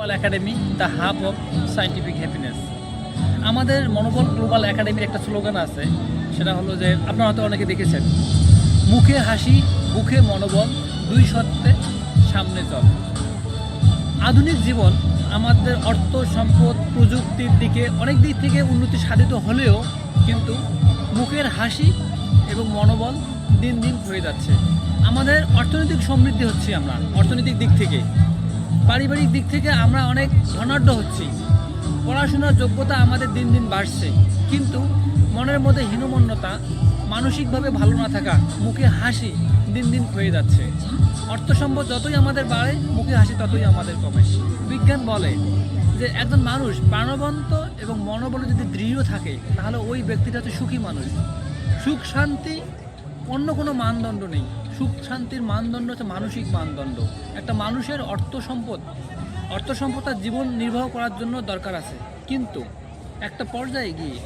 Global academy the hub of scientific happiness আমাদের মনোবল global একাডেমির একটা স্লোগান আছে, সেটা হলো যে আপনারা হয়তো অনেকে দেখেছেন, মুখে হাসি মুখে মনোবল, দুই সত্ত্বে সামনে চল। আধুনিক জীবন আমাদের অর্থ, সম্পদ, প্রযুক্তির দিকে অনেক দিক থেকে উন্নতি সাধিত হলেও কিন্তু মুখের হাসি এবং মনোবল দিন দিন হয়ে যাচ্ছে। আমাদের অর্থনৈতিক সমৃদ্ধি হচ্ছে আমরা, অর্থনৈতিক দিক থেকে। পারিবারিক দিক থেকে আমরা অনেক ধনাঢ্য হচ্ছি। পড়াশোনার যোগ্যতা আমাদের দিন দিন বাড়ছে। কিন্তু মনের মধ্যে হীনমন্যতা, মানসিকভাবে ভালো না থাকা, মুখে হাসি দিন দিন ক্ষয়ে যাচ্ছে। অর্থ সম্পদ যতই আমাদের বাড়ে, মুখে হাসি ততই আমাদের কমে। বিজ্ঞান বলে যে একজন মানুষ প্রাণবন্ত এবং মনোবল যদি দৃঢ় থাকে, তাহলে ওই ব্যক্তিটা হচ্ছে সুখী মানুষ। সুখ শান্তি অন্য কোনো মানদণ্ড নেই। সুখ শান্তির মানদণ্ড হচ্ছে মানসিক মানদণ্ড। একটা মানুষের অর্থ সম্পদ অর্থ সম্পদ তার জীবন নির্বাহ করার জন্য দরকার আছে। কিন্তু একটা পর্যায়ে গিয়ে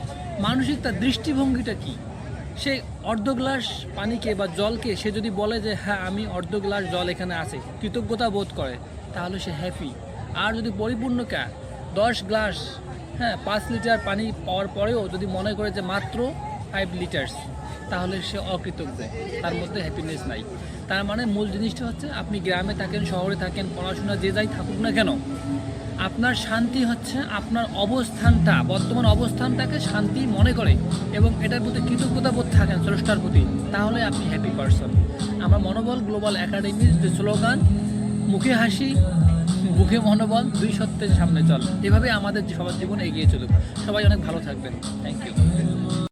মানসিক তার দৃষ্টিভঙ্গিটা কি? সে অর্ধ গ্লাস পানিকে বা জলকে সে যদি বলে যে হ্যাঁ আমি অর্ধ গ্লাস জল এখানে আছে, কৃতজ্ঞতা বোধ করে, তাহলে সে হ্যাপি আর যদি পরিপূর্ণ কা, দশ গ্লাস হ্যাঁ পাঁচ লিটার পানি পাওয়ার পরেও যদি মনে করে যে মাত্র ফাইভ লিটার্স তাহলে সে অকৃতজ্ঞ। তার মধ্যে হ্যাপিনেস নাই। তার মানে মূল জিনিসটা হচ্ছে আপনি গ্রামে থাকেন, শহরে থাকেন, পড়াশোনা যে যাই থাকুক না কেন, আপনার শান্তি হচ্ছে আপনার অবস্থানটা, বর্তমান অবস্থানটাকে শান্তি মনে করে এবং এটার প্রতি কৃতজ্ঞতা বোধ থাকেন, স্রষ্টার প্রতি। তাহলে আপনি হ্যাপি পারসন আমার মনোবল গ্লোবাল একাডেমির যে স্লোগান মুখে হাসি মুখে মনোবল, দুই সত্যের সামনে চল। এভাবে আমাদের সবার জীবন এগিয়ে চলুক। সবাই অনেক ভালো থাকবেন। Thank you